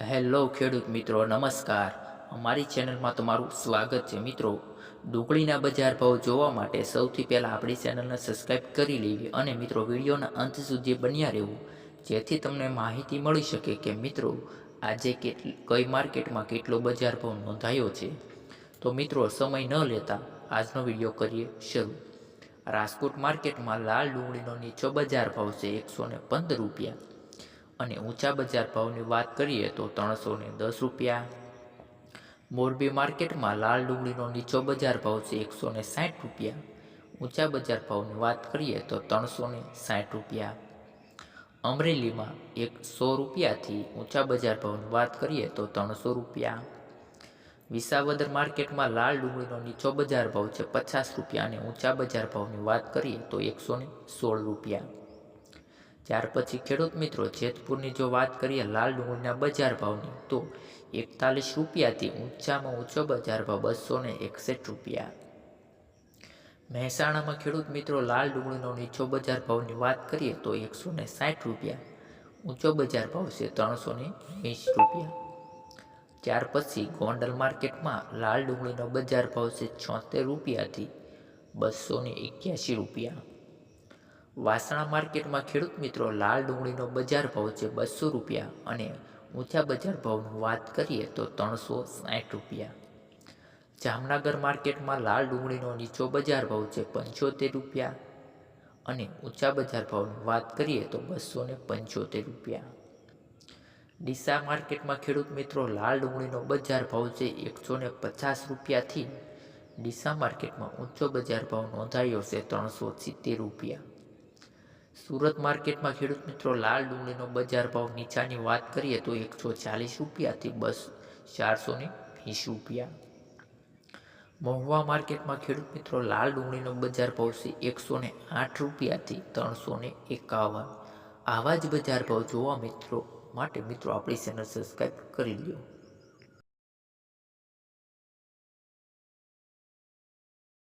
Hello ખેડૂત મિત્રો, નમસ્કાર. અમારી ચેનલમાં તમારું સ્વાગત છે મિત્રો. ડુંગળીના બજાર ભાવ જોવા માટે સૌથી પહેલાં આપણી ચેનલને સબસ્ક્રાઈબ કરી લેવી અને મિત્રો વિડીયોના અંત સુધી બન્યા રહેવું. જેથી તમને માહિતી મળી શકે કે મિત્રો, આજે કઈ માર્કેટમાં કેટલો બજાર ભાવ નોંધાયો છે. તો મિત્રો, સમય ન લેતા આજનો વીડિયો કરીએ શરૂ. રાજકોટ માર્કેટમાં લાલ ડુંગળીનો નીચો બજાર ભાવ છે એકસો પંદર રૂપિયા. અને ઊંચા બજાર ભાવની વાત કરીએ તો ત્રણસો ને દસ રૂપિયા. મોરબી માર્કેટમાં લાલ ડુંગળીનો નીચો બજાર ભાવ છે એકસો ને સાઠ રૂપિયા. ઊંચા બજાર ભાવની વાત કરીએ તો ત્રણસો ને સાઠ રૂપિયા. અમરેલીમાં એક સો રૂપિયાથી ઊંચા બજાર ભાવની વાત કરીએ તો ત્રણસો રૂપિયા. વિસાવદર માર્કેટમાં લાલ ડુંગળીનો નીચો બજાર ભાવ છે પચાસ રૂપિયા અને ઊંચા બજાર ભાવની વાત કરીએ તો એકસો સોળ રૂપિયા. ત્યાર પછી ખેડૂત મિત્રો જેતપુરની જો વાત કરીએ લાલ ડુંગળીના બજાર ભાવની, તો એકતાલીસ રૂપિયાથી ઊંચામાં ઊંચો બજાર ભાવ બસો ને એકસઠ રૂપિયા. મહેસાણામાં ખેડૂત મિત્રો લાલ ડુંગળીનો નીચો બજાર ભાવની વાત કરીએ, તો એકસો ને સાઠ રૂપિયા. ઊંચો બજાર ભાવ છે ત્રણસો ને રૂપિયા. ત્યાર પછી ગોંડલ માર્કેટમાં લાલ ડુંગળીનો બજાર ભાવ છે છોતેર રૂપિયાથી બસો ને રૂપિયા. વાસણા માર્કેટમાં ખેડૂત મિત્રો લાલ ડુંગળીનો બજાર ભાવ છે બસો રૂપિયા અને ઊંચા બજાર ભાવની વાત કરીએ તો ત્રણસો સાઠ રૂપિયા. જામનગર માર્કેટમાં લાલ ડુંગળીનો નીચો બજાર ભાવ છે પંચોતેર રૂપિયા અને ઊંચા બજાર ભાવની વાત કરીએ તો બસો ને પંચોતેર રૂપિયા. ડીસા માર્કેટમાં ખેડૂત મિત્રો લાલ ડુંગળીનો બજાર ભાવ છે એકસો ને પચાસ રૂપિયાથી ડીસા માર્કેટમાં ઊંચો બજાર ભાવ નોંધાયો છે ત્રણસો સિત્તેર રૂપિયા. સુરત માર્કેટમાં ખેડૂત મિત્રો લાલ ડુંગળીનો બજાર ભાવ નીચાની વાત કરીએ તો એકસો ચાલીસ રૂપિયાથી બસ ચારસો ને વીસ રૂપિયા. મહુવા માર્કેટમાં ખેડૂત મિત્રો લાલ ડુંગળીનો બજાર ભાવ છે એકસો ને આઠ રૂપિયાથી ત્રણસો ને એકાવન. આવા જ બજાર ભાવ જોવા મિત્રો માટે મિત્રો આપણી ચેનલ સબસ્ક્રાઈબ કરી લ્યો.